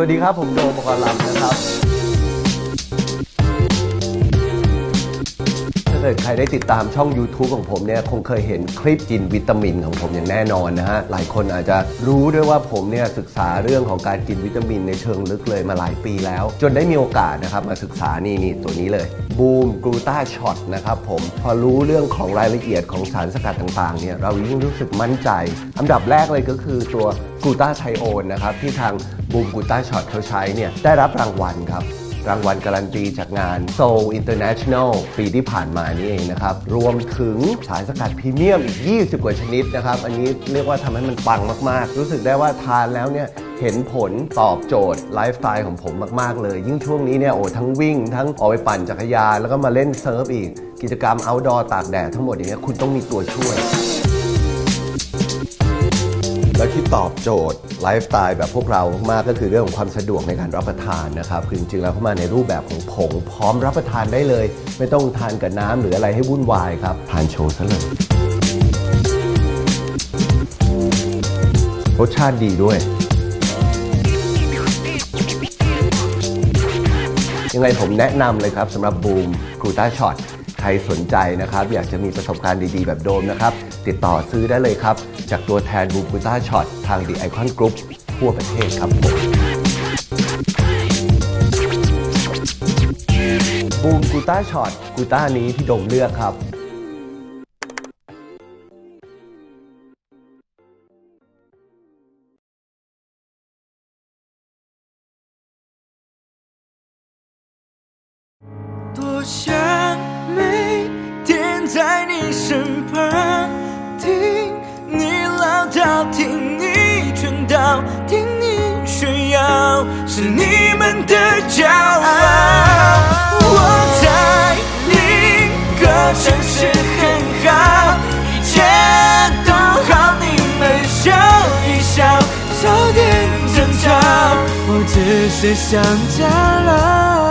วัสดีครับผมโดมปกรณ์ลำนะครับ เกิดใครได้ติดตามช่อง YouTube ของผมเนี่ยคงเคยเห็นคลิปกินวิตามินของผมอย่างแน่นอนนะฮะหลายคนอาจจะรู้ด้วยว่าผมเนี่ยศึกษาเรื่องของการกินวิตามินในเชิงลึกเลยมาหลายปีแล้ว จนได้มีโอกาสนะครับมาศึกษานี่นี่ตัวนี้เลยบูมกลูตาช็อตนะครับผมพอรู้เรื่องของรายละเอียดของสารสกัดต่างๆเนี่ยเรายิ่งรู้สึกมั่นใจ อันดับแรกเลยก็คือตัวกลูตาไทโอนนะครับที่ทางบูมกลูตาช็อตเขาใช้เนี่ยได้รับรางวัลครับ รางวัลการันตีจากงาน Seoul International ปีที่ผ่านมานี่เองนะครับ รวมถึงสารสกัดพรีเมียมอีก 20 กว่าชนิดนะครับ อันนี้เรียกว่าทำให้มันปังมาก ๆ รู้สึกได้ว่าทานแล้วเนี่ยเห็นผลตอบโจทย์ไลฟ์สไตล์ของผมมาก ๆ เลย ยิ่งช่วงนี้เนี่ยโอ้ทั้งวิ่ง ทั้งออกไปปั่นจักรยานแล้วก็มาเล่นเซิร์ฟอีก กิจกรรม outdoor ตากแดดทั้งหมดอย่างเงี้ยคุณต้องมีตัวช่วย แล้วที่ตอบโจทย์ไลฟ์สไตล์แบบพวกเรามากก็คือเรื่องของความสะดวกในการรับประทานนะครับคือจริงๆแล้วเข้ามาในรูปแบบของผงพร้อมรับประทานได้เลย ไม่ต้องทานกับน้ำหรืออะไรให้วุ่นวายครับทานโชว์ซะเลยรสชาติดีด้วย ยังไงผมแนะนำเลยครับสำหรับบูมกรูต้าช็อตใครสนใจนะครับ อยากจะมีประสบการณ์ดีๆ แบบโดมนะครับ ติดต่อซื้อได้เลยครับ จากตัวแทนบูมกรูต้าช็อตทาง The Icon Group ทั่วประเทศครับผมบูมกรูต้าช็อตกรูต้านี้ที่โดมเลือกครับ 多想每天在你身旁， 是你们的骄傲。我在另一个城市很好，一切都好，你们笑一笑，少点争吵，我只是想家了。